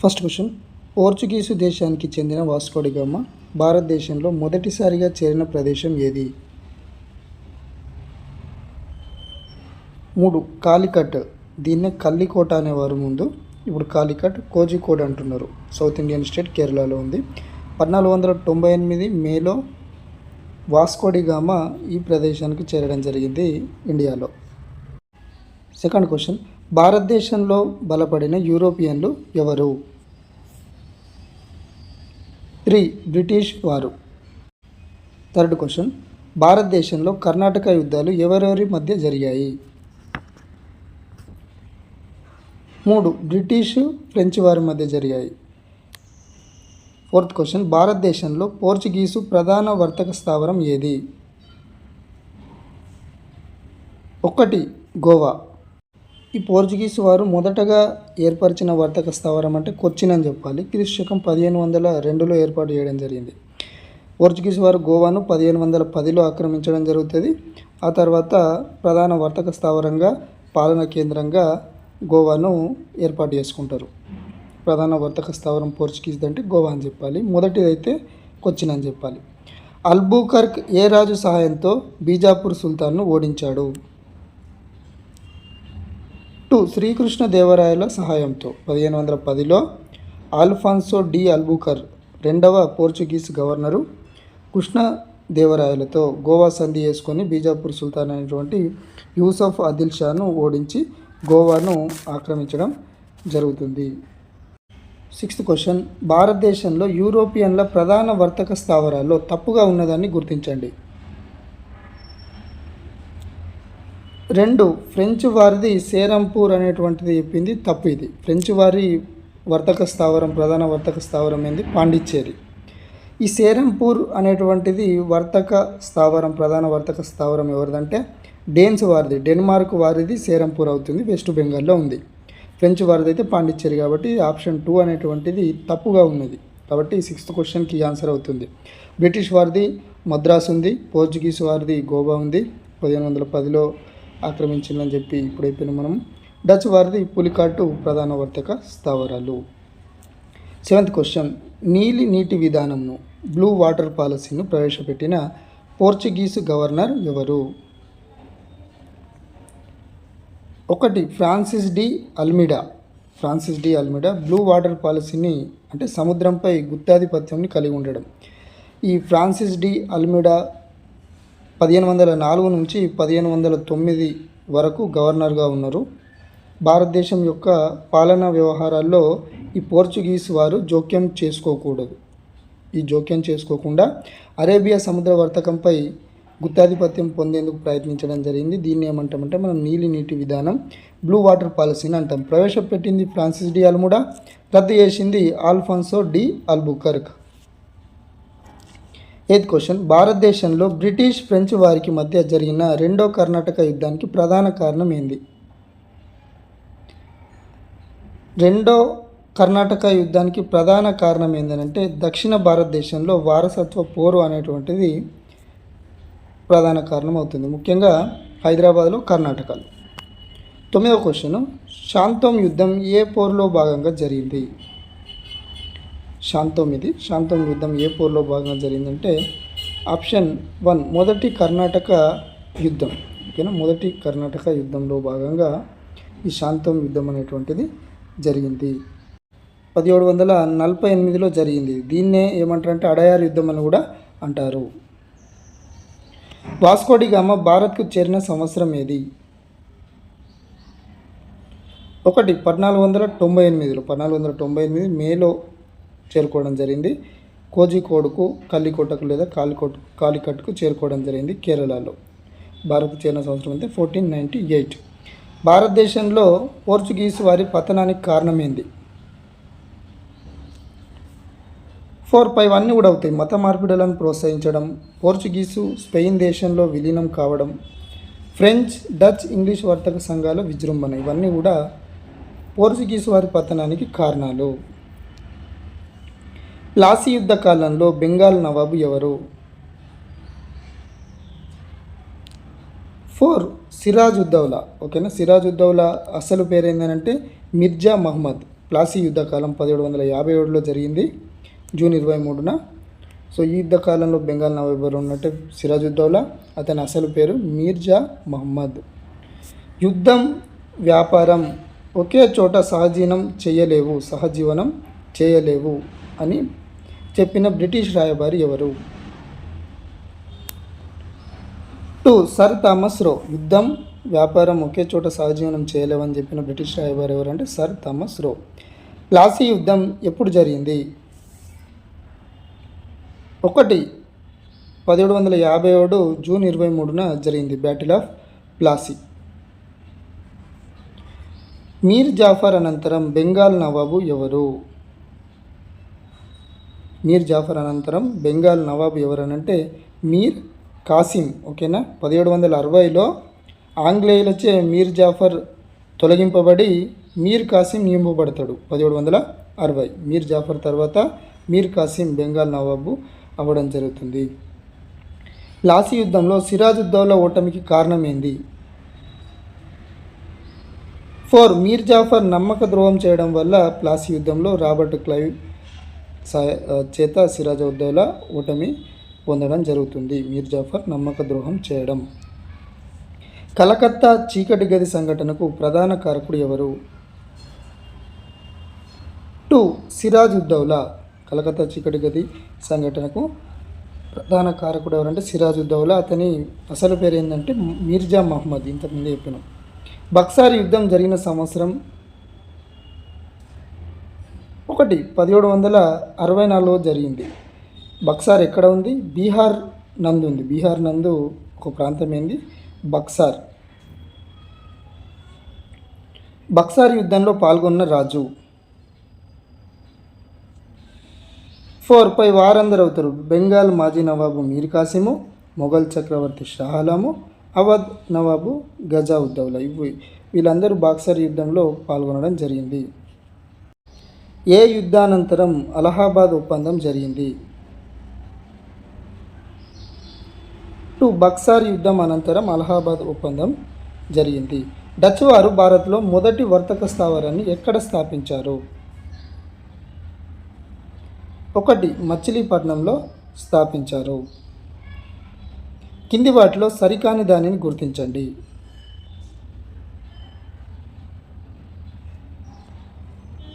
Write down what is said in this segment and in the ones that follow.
First question. Portuguese దేశానికి చెందిన వాస్కోడిగామ భారతదేశంలో మొదటిసారిగా చేరిన ప్రదేశం ఏది? మూడు కాలికట్. దీన్నే కల్లికోట అనేవారు ముందు. ఇప్పుడు కాలికట్ కోజికోడ్ అంటున్నారు. సౌత్ ఇండియన్ స్టేట్ కేరళలో ఉంది. పద్నాలుగు వందల తొంభై ఎనిమిది మేలో వాస్కోడిగామ ఈ ప్రదేశానికి చేరడం జరిగింది ఇండియాలో. Second question. భారతదేశంలో బలపడిన యూరోపియన్లు ఎవరు? త్రీ. బ్రిటిష్ వారు. Third question. భారతదేశంలో కర్ణాటక యుద్ధాలు ఎవరెవరి మధ్య జరిగాయి? మూడు. బ్రిటిష్ ఫ్రెంచ్ వారి మధ్య జరిగాయి. Fourth question. భారతదేశంలో పోర్చుగీసు ప్రధాన వర్తక స్థావరం ఏది? ఒకటి. గోవా. ఈ పోర్చుగీస్ వారు మొదటగా ఏర్పరిచిన వర్తక స్థావరం అంటే కొచ్చిన్ అని చెప్పాలి. క్రీస్తు శకం పదిహేను వందల రెండులో ఏర్పాటు చేయడం జరిగింది. పోర్చుగీస్ వారు గోవాను పదిహేను వందల పదిలో ఆక్రమించడం జరుగుతుంది. ఆ తర్వాత ప్రధాన వర్తక స్థావరంగా పాలనా కేంద్రంగా గోవాను ఏర్పాటు చేసుకుంటారు. ప్రధాన వర్తక స్థావరం పోర్చుగీస్ అంటే గోవా అని చెప్పాలి. మొదటిదైతే కొచ్చిన్ అని చెప్పాలి. అల్బూకర్క్ ఏ రాజు సహాయంతో బీజాపూర్ సుల్తాన్ను ఓడించాడు? టూ శ్రీకృష్ణ దేవరాయల సహాయంతో పదిహేను వందల పదిలో ఆల్ఫాన్సో డి అల్బుకర్ రెండవ పోర్చుగీస్ గవర్నరు కృష్ణ దేవరాయలతో గోవా సంధి చేసుకొని బీజాపూర్ సుల్తాన్ అయినటువంటి యూసఫ్ ఆదిల్ షాను ఓడించి గోవాను ఆక్రమించడం జరుగుతుంది. Sixth question. భారతదేశంలో యూరోపియన్ల ప్రధాన వర్తక స్థావరాల్లో తప్పుగా ఉన్నదాన్ని గుర్తించండి. రెండు ఫ్రెంచ్ వారిది సేరంపూర్ అనేటువంటిది చెప్పింది తప్పు ఇది. ఫ్రెంచ్ వారి వర్తక స్థావరం ప్రధాన వర్తక స్థావరం ఏంది? పాండిచ్చేరి. ఈ సేరంపూర్ అనేటువంటిది వర్తక స్థావరం ప్రధాన వర్తక స్థావరం ఎవరిదంటే? డేన్స్ వారిది డెన్మార్క్ వారిది సేరంపూర్ అవుతుంది వెస్ట్ బెంగాల్లో ఉంది. ఫ్రెంచ్ వారిది అయితే పాండిచ్చేరి కాబట్టి ఆప్షన్ టూ అనేటువంటిది తప్పుగా ఉన్నది. కాబట్టి సిక్స్త్ క్వశ్చన్కి ఆన్సర్ అవుతుంది. బ్రిటిష్ వారిది మద్రాస్ ఉంది పోర్చుగీస్ వారిది గోవా ఉంది. పదిహేను వందల పదిలో ఆక్రమించిందని చెప్పి ఇప్పుడు మనం. డచ్ వారిది పులికాటు ప్రధాన వర్తక స్థావరాలు. Seventh question. నీలి నీటి విధానంను బ్లూ వాటర్ పాలసీను ప్రవేశపెట్టిన పోర్చుగీసు గవర్నర్ ఎవరు? ఒకటి Francis de Almeida. Francis de Almeida blue water పాలసీని అంటే సముద్రంపై గుత్తాధిపత్యంని కలిగి ఉండడం. ఈ ఫ్రాన్సిస్ డి అల్మిడా పదిహేను వందల నాలుగు నుంచి పదిహేను వందల తొమ్మిది వరకు గవర్నర్గా ఉన్నారు. భారతదేశం యొక్క పాలనా వ్యవహారాల్లో ఈ పోర్చుగీస్ వారు జోక్యం చేసుకోకూడదు. ఈ జోక్యం చేసుకోకుండా అరేబియా సముద్ర వర్తకంపై గుత్తాధిపత్యం పొందేందుకు ప్రయత్నించడం జరిగింది. దీన్ని ఏమంటామంటే మనం నీలి నీటి విధానం బ్లూ వాటర్ పాలసీని అంటాం. ప్రవేశపెట్టింది ఫ్రాన్సిస్ డి అల్ముడా రద్దు చేసింది Alfonso de Albuquerque. Eighth question? భారతదేశంలో బ్రిటిష్ ఫ్రెంచ్ వారికి మధ్య జరిగిన రెండో కర్ణాటక యుద్ధానికి ప్రధాన కారణం ఏంది? రెండో కర్ణాటక యుద్ధానికి ప్రధాన కారణం ఏంటంటే దక్షిణ భారతదేశంలో వారసత్వ పోరు అనేటువంటిది ప్రధాన కారణం అవుతుంది. ముఖ్యంగా హైదరాబాద్లో కర్ణాటకలో. తొమ్మిదవ క్వశ్చన్ శాంతం యుద్ధం ఏ పోరులో భాగంగా జరిగింది? శాంతం ఇది శాంతం యుద్ధం ఏ పోర్లో భాగంగా జరిగిందంటే ఆప్షన్ వన్ మొదటి కర్ణాటక యుద్ధం. ఓకేనా? మొదటి కర్ణాటక యుద్ధంలో భాగంగా ఈ శాంతం యుద్ధం అనేటువంటిది జరిగింది. పదిహేడు వందల నలభై ఎనిమిదిలో జరిగింది. దీన్నే ఏమంటారంటే అడయార్ యుద్ధం అని కూడా అంటారు. వాస్కోడిగామ భారత్కు చేరిన సంవత్సరం ఏది? ఒకటి పద్నాలుగు వందల తొంభై ఎనిమిదిలో. పద్నాలుగు వందల తొంభై ఎనిమిది మేలో చేరుకోవడం జరిగింది. కోజికోడుకు కల్లికోటకు లేదా కాలికోట్ కాలికట్కు చేరుకోవడం జరిగింది కేరళలో. భారత్ చేరిన సంవత్సరం అయితే ఫోర్టీన్ నైంటీ ఎయిట్ భారతదేశంలో పోర్చుగీస్ వారి పతనానికి కారణం ఏంది ఫోర్ ఫైవ్ అన్నీ కూడా అవుతాయి. మత మార్పిడులను ప్రోత్సహించడం పోర్చుగీసు స్పెయిన్ దేశంలో విలీనం కావడం ఫ్రెంచ్ డచ్ ఇంగ్లీష్ వర్తక సంఘాల విజృంభణ ఇవన్నీ కూడా పోర్చుగీసు వారి పతనానికి కారణాలు. ప్లాసీ యుద్ధ కాలంలో బెంగాల్ నవాబు ఎవరు? ఫోర్. సిరాజ్ ఉద్దౌలా. ఓకేనా? సిరాజ్ ఉద్దౌలా అసలు పేరు మిర్జా మహమ్మద్ ప్లాసీ యుద్ధకాలం పదిహేడు వందల యాభై ఏడులో జరిగింది. జూన్ ఇరవై మూడున. సో ఈ యుద్ధ కాలంలో బెంగాల్ నవాబ్ ఉన్నట్టే సిరాజుద్దౌలా అతని అసలు పేరు మీర్జా మహమ్మద్ యుద్ధం వ్యాపారం ఒకే చోట సహజీవనం చేయలేవు సహజీవనం చేయలేవు అని చెప్పిన బ్రిటిష్ రాయబారి ఎవరు? టూ సర్ థామస్ రో. యుద్ధం వ్యాపారం ఒకే చోట సహజీవనం చేయలేవని చెప్పిన బ్రిటిష్ రాయబారి ఎవరంటే సర్ థామస్ రో. ప్లాసీ యుద్ధం ఎప్పుడు జరిగింది? ఒకటి పదిహేడు వందల యాభై ఏడు జూన్ ఇరవై మూడున జరిగింది బ్యాటిల్ ఆఫ్ ప్లాసీ. మీర్ జాఫర్ అనంతరం బెంగాల్ నవాబు ఎవరు? మీర్ జాఫర్ అనంతరం బెంగాల్ నవాబు ఎవరనంటే మీర్ కాసిం ఓకేనా? పదిహేడు వందల అరవైలో ఆంగ్లేయులచే మీర్ జాఫర్ తొలగింపబడి మీర్ కాసిం నియమింపబడతాడు. పదిహేడు వందల అరవై. మీర్ జాఫర్ తర్వాత మీర్ కాసిం బెంగాల్ నవాబు అవ్వడం జరుగుతుంది. లాసీ యుద్ధంలో సిరాజుద్దౌలా ఓటమికి కారణం ఏంది ఫోర్. మీర్ జాఫర్ నమ్మక ద్రోహం చేయడం వల్ల ప్లాసీ యుద్ధంలో రాబర్ట్ క్లైవ్ చేత సిరాజుద్దౌలా ఓటమి పొందడం జరుగుతుంది. మీర్ జాఫర్ నమ్మక ద్రోహం చేయడం. కలకత్తా చీకటి గది సంఘటనకు ప్రధాన కారకుడు ఎవరు? టూ. సిరాజ్ ఉద్దౌలా కలకత్తా చీకటి గది సంఘటనకు ప్రధాన కారకుడు ఎవరంటే సిరాజ్ ఉద్దౌలా అతని అసలు పేరు ఏంటంటే మీర్జా మహమ్మద్ ఇంతకుముందు చెప్పినాం. బక్సార్ యుద్ధం జరిగిన సంవత్సరం ఒకటి పదిహేడు వందల అరవై నాలుగులో జరిగింది. బక్సార్ ఎక్కడ ఉంది? బీహార్ నందు ఉంది. బీహార్ నందు ఒక ప్రాంతం ఏంది? బక్సార్. బక్సార్ యుద్ధంలో పాల్గొన్న రాజు. ఫోర్ పై వారందరు అవుతారు. బెంగాల్ మాజీ నవాబు మీర్ కాసిము మొఘల్ చక్రవర్తి షాహలాము అవధ్ నవాబు గజా ఉద్దౌలా. ఇవి వీళ్ళందరూ బాక్సర్ యుద్ధంలో పాల్గొనడం జరిగింది. ఏ యుద్ధానంతరం అలహాబాద్ ఒప్పందం జరిగింది? టు బక్సార్ యుద్ధం అనంతరం అలహాబాద్ ఒప్పందం జరిగింది. డచ్ వారు భారత్లో మొదటి వర్తక స్థావరాన్ని ఎక్కడ స్థాపించారు? ఒకటి మచిలీపట్నంలో స్థాపించారు. కింది వాటిలో సరికాని దానిని గుర్తించండి.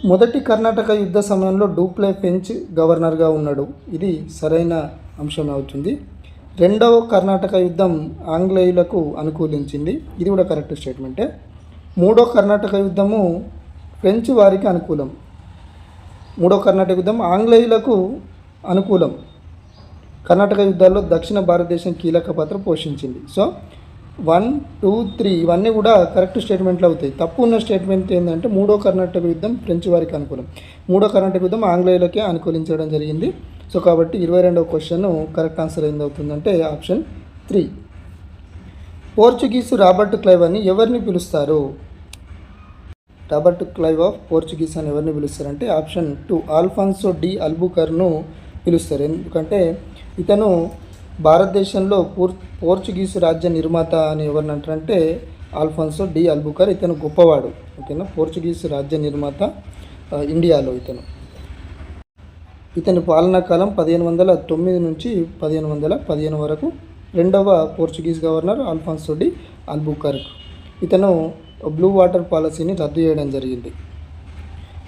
మొదటి కర్ణాటక యుద్ధ సమయంలో డూప్లే ఫెంచ్ గవర్నర్గా ఉన్నాడు. ఇది సరైన అంశం అవుతుంది. రెండవ కర్ణాటక యుద్ధం ఆంగ్లేయులకు అనుకూలించింది. ఇది కూడా కరెక్ట్ స్టేట్మెంటే. మూడో కర్ణాటక యుద్ధము ఫ్రెంచ్ వారికి అనుకూలం. మూడో కర్ణాటక యుద్ధం ఆంగ్లేయులకు అనుకూలం. కర్ణాటక యుద్ధాల్లో దక్షిణ భారతదేశం కీలక పాత్ర పోషించింది. సో వన్ టూ త్రీ ఇవన్నీ కూడా కరెక్ట్ స్టేట్మెంట్లు అవుతాయి. తప్పు ఉన్న స్టేట్మెంట్ ఏంటంటే మూడో కర్ణాటక యుద్ధం ఫ్రెంచ్ వారికి అనుకూలం. మూడో కర్ణాటక యుద్ధం ఆంగ్లేయులకే అనుకూలించడం జరిగింది. సో కాబట్టి ఇరవై రెండవ క్వశ్చన్ కరెక్ట్ ఆన్సర్ ఏంది అవుతుందంటే option three. Portuguese Robert Clive అని ఎవరిని పిలుస్తారు? రాబర్ట్ క్లైవ్ ఆఫ్ పోర్చుగీస్ అని ఎవరిని పిలుస్తారంటే ఆప్షన్ టూ. ఆల్ఫాన్సో డి అల్బుకర్ను పిలుస్తారు. ఎందుకంటే ఇతను భారతదేశంలో పోర్ పోర్చుగీసు రాజ్య నిర్మాత అని ఎవరిని అంటారంటే ఆల్ఫాన్సో డి అల్బుకర్. ఇతను గొప్పవాడు. ఓకేనా? పోర్చుగీసు రాజ్య నిర్మాత ఇండియాలో ఇతను. ఇతని పాలనా కాలం పదిహేను వందల తొమ్మిది నుంచి పదిహేను వందల పదిహేను వరకు రెండవ Portuguese governor Alfonso de Albuquerque ఇతను బ్లూ వాటర్ పాలసీని రద్దు చేయడం జరిగింది.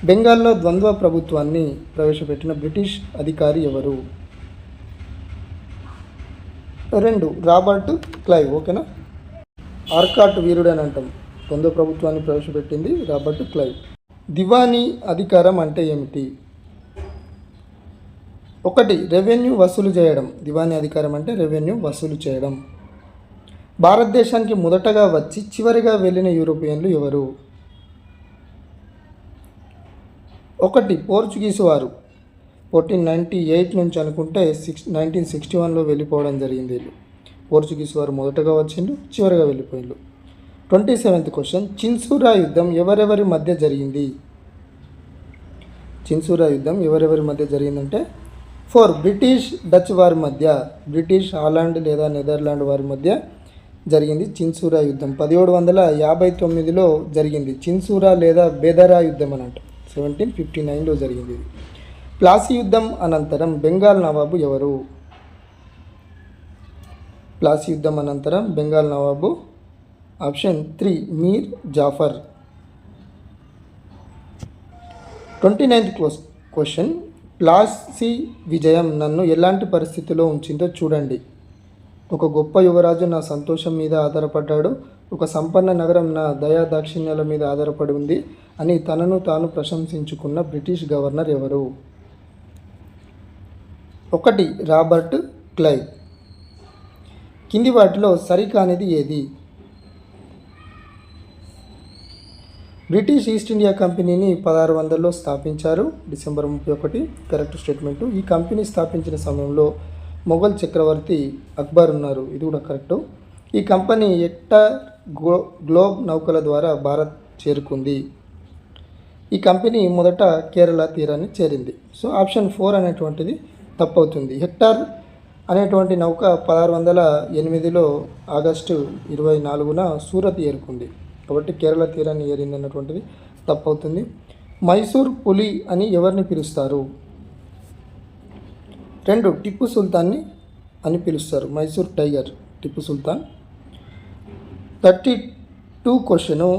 బెంగాల్లో ద్వంద్వ ప్రభుత్వాన్ని ప్రవేశపెట్టిన బ్రిటిష్ అధికారి ఎవరు? రెండు రాబర్ట్ క్లైవ్ ఓకేనా? ఆర్కాట్ వీరుడు అని అంటాం. ద్వంద్వ ప్రభుత్వాన్ని ప్రవేశపెట్టింది రాబర్ట్ క్లైవ్. దివానీ అధికారం అంటే ఏమిటి? ఒకటి రెవెన్యూ వసూలు చేయడం. దివానీ అధికారం అంటే రెవెన్యూ వసూలు చేయడం. భారతదేశానికి మొదటగా వచ్చి చివరిగా వెళ్ళిన యూరోపియన్లు ఎవరు? ఒకటి పోర్చుగీసు వారు. ఫోర్టీన్ నైంటీ ఎయిట్ నుంచి అనుకుంటే సిక్స్ నైన్టీన్ సిక్స్టీ వన్లో వెళ్ళిపోవడం జరిగింది వీళ్ళు. పోర్చుగీస్ వారు మొదటగా వచ్చిండు చివరిగా వెళ్ళిపోయిండు ట్వంటీ సెవెంత్ క్వశ్చన్ చిన్సూరా యుద్ధం ఎవరెవరి మధ్య జరిగింది? చిన్సూరా యుద్ధం ఎవరెవరి మధ్య జరిగిందంటే ఫోర్ బ్రిటిష్ డచ్ వారి మధ్య బ్రిటిష్ హాలాండ్ లేదా నెదర్లాండ్ వారి మధ్య జరిగింది చిన్సూరా యుద్ధం. పదిహేడు వందల యాభై తొమ్మిదిలో జరిగింది చిన్సూరా లేదా బెదరా యుద్ధం అని అంట. సెవెంటీన్ ఫిఫ్టీ నైన్లో జరిగింది ఇది. ప్లాసీ యుద్ధం అనంతరం బెంగాల్ నవాబు ఎవరు? ప్లాసీ యుద్ధం అనంతరం బెంగాల్ నవాబు. Option three Mir Jafar. Twenty ninth close question. Plassey విజయం నన్ను ఎలాంటి పరిస్థితిలో ఉంచిందో చూడండి. ఒక గొప్ప యువరాజు నా సంతోషం మీద ఆధారపడ్డాడు. ఒక సంపన్న నగరం నా దయా దాక్షిణ్యాల మీద ఆధారపడి ఉంది అని తనను తాను ప్రశంసించుకున్న బ్రిటిష్ గవర్నర్ ఎవరు? ఒకటి రాబర్ట్ క్లైవ్. కింది వాటిలో సరికానిది ఏది? బ్రిటిష్ ఈస్ట్ ఇండియా కంపెనీని పదహారు వందల్లో స్థాపించారు. డిసెంబర్ ముప్పై ఒకటి కరెక్ట్ స్టేట్మెంటు. ఈ కంపెనీ స్థాపించిన సమయంలో మొఘల్ చక్రవర్తి అక్బర్ ఉన్నారు. ఇది కూడా కరెక్టు. ఈ కంపెనీ ఎట్ట గ్లో గ్లోబ్ నౌకల ద్వారా భారత్ చేరుకుంది. ఈ కంపెనీ మొదట కేరళ తీరాన్ని చేరింది. సో ఆప్షన్ ఫోర్ అనేటువంటిది. తప్పవుతుంది. హెక్టార్ అనేటువంటి నౌక పదహారు వందల ఎనిమిదిలో ఆగస్టు ఇరవై నాలుగున సూరత్ ఏరుకుంది. కాబట్టి కేరళ తీరాన్ని ఏరింది అన్నటువంటిది తప్పవుతుంది. మైసూర్ పులి అని ఎవరిని పిలుస్తారు? రెండు టిప్పు సుల్తాన్ని అని పిలుస్తారు. Mysore tiger Tipu Sultan. Thirty two question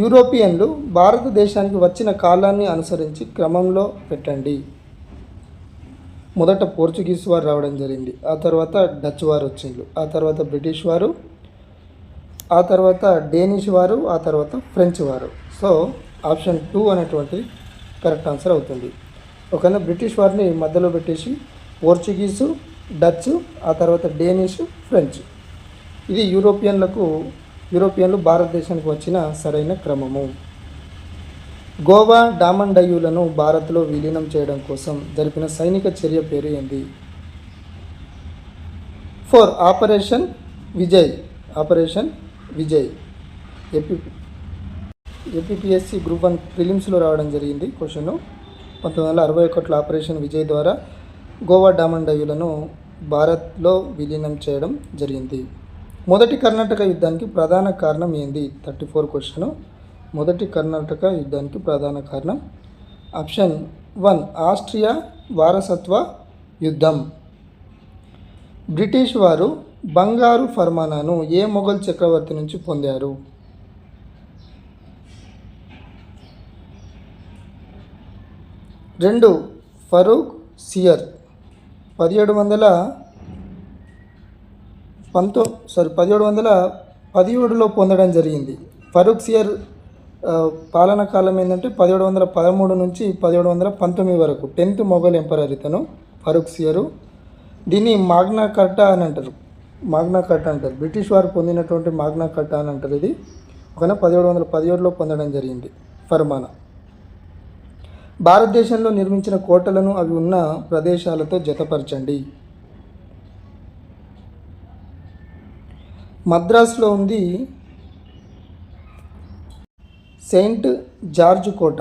యూరోపియన్లు భారతదేశానికి వచ్చిన కాలాన్ని అనుసరించి క్రమంలో పెట్టండి. మొదట పోర్చుగీస్ వారు రావడం జరిగింది. ఆ తర్వాత డచ్ వారు వచ్చిండ్రు. ఆ తర్వాత బ్రిటిష్ వారు ఆ తర్వాత డేనిష్ వారు ఆ తర్వాత ఫ్రెంచ్ వారు. సో ఆప్షన్ టూ అనేటువంటిది కరెక్ట్ ఆన్సర్ అవుతుంది. ఒకవేళ బ్రిటిష్ వారిని మధ్యలో పెట్టేసి పోర్చుగీసు డచ్ ఆ తర్వాత డేనిష్ ఫ్రెంచ్. ఇది యూరోపియన్లకు యూరోపియన్లు భారతదేశానికి వచ్చిన సరైన క్రమము. గోవా డామన్ భారత్లో విలీనం చేయడం కోసం జరిపిన సైనిక చర్య పేరు ఏంది? Four operation Vijay. Operation Vijay. AP APPSC group one ప్రిలిమ్స్లో రావడం జరిగింది క్వశ్చన్. పంతొమ్మిది వందల అరవై ఒకటిలో ఆపరేషన్ విజయ్ ద్వారా గోవా డామన్ భారత్లో విలీనం చేయడం జరిగింది. మొదటి కర్ణాటక యుద్ధానికి ప్రధాన కారణం ఏంది? Thirty four question. మొదటి కర్ణాటక యుద్ధానికి ప్రధాన కారణం. ఆప్షన్ వన్ ఆస్ట్రియా వారసత్వ యుద్ధం. బ్రిటిష్ వారు బంగారు ఫర్మానాను ఏ మొఘల్ చక్రవర్తి నుంచి పొందారు? రెండు ఫరూక్ సియర్. పదిహేడు వందల పంతో సారీ పదిహేడు వందల పదిహేడులో పొందడం జరిగింది. ఫరూక్ సియర్ పాలన కాలం ఏంటంటే పదిహేడు వందల పదమూడు నుంచి పదిహేడు వందల పంతొమ్మిది వరకు. టెన్త్ మొఘల్ ఎంపరర్ ఇతను ఫరూక్ సియరు. దీన్ని మాగ్నా కర్టా అని అంటారు. మాగ్నా కర్టా అంటారు. బ్రిటిష్ వారు పొందినటువంటి మాగ్నా కర్టా అని అంటారు ఇది. ఒకన పదిహేడు వందల పదిహేడులో పొందడం జరిగింది ఫర్మానా. భారతదేశంలో నిర్మించిన కోటలను అవి ఉన్న ప్రదేశాలతో జతపరచండి. మద్రాసులో ఉంది సెయింట్ జార్జ్ కోట.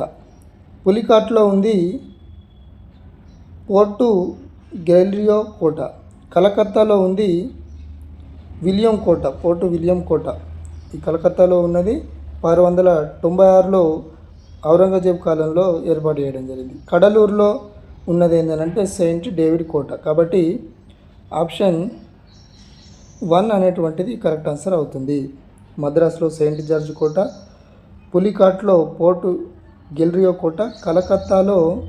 పులికాట్లో ఉంది పోర్టు గెలియో కోట. కలకత్తాలో ఉంది విలియం కోట పోర్టు విలియం కోట. ఈ కలకత్తాలో ఉన్నది ఆరు వందల తొంభై ఆరులో ఔరంగజేబ్ కాలంలో ఏర్పాటు చేయడం జరిగింది. కడలూరులో ఉన్నది ఏంటంటే సెయింట్ డేవిడ్ కోట. కాబట్టి ఆప్షన్ వన్ అనేటువంటిది కరెక్ట్ ఆన్సర్ అవుతుంది. మద్రాసులో సెయింట్ జార్జ్ కోట పులికాట్లో పోర్టు గెల్రియో కోట కలకత్తాలో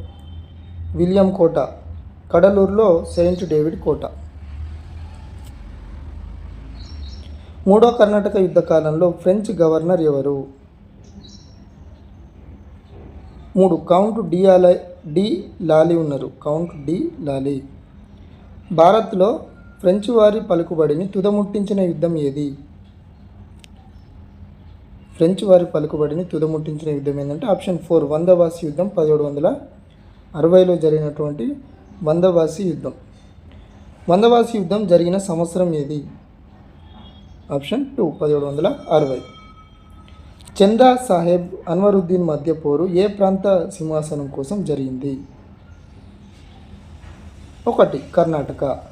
విలియం కోట కడలూరులో సెయింట్ డేవిడ్ కోట. మూడో కర్ణాటక యుద్ధ కాలంలో ఫ్రెంచ్ గవర్నర్ ఎవరు? మూడు కౌంట్ డి డి లాలి ఉన్నారు. కౌంట్ డి లాలి. భారత్లో ఫ్రెంచ్ వారి పలుకుబడిని తుదముట్టించిన యుద్ధం ఏది? ఫ్రెంచ్ వారి పలుకుబడిని తుదముట్టించిన యుద్ధం ఏంటంటే ఆప్షన్ ఫోర్ వందవాసి యుద్ధం పదిహేడు వందల అరవైలో జరిగినటువంటి వందవాసి యుద్ధం. వందవాసి యుద్ధం జరిగిన సంవత్సరం ఏది? ఆప్షన్ టూ పదిహేడు వందల అరవై. చందా సాహెబ్ అన్వరుద్దీన్ మధ్య పోరు ఏ ప్రాంత సింహాసనం కోసం జరిగింది? ఒకటి కర్ణాటక.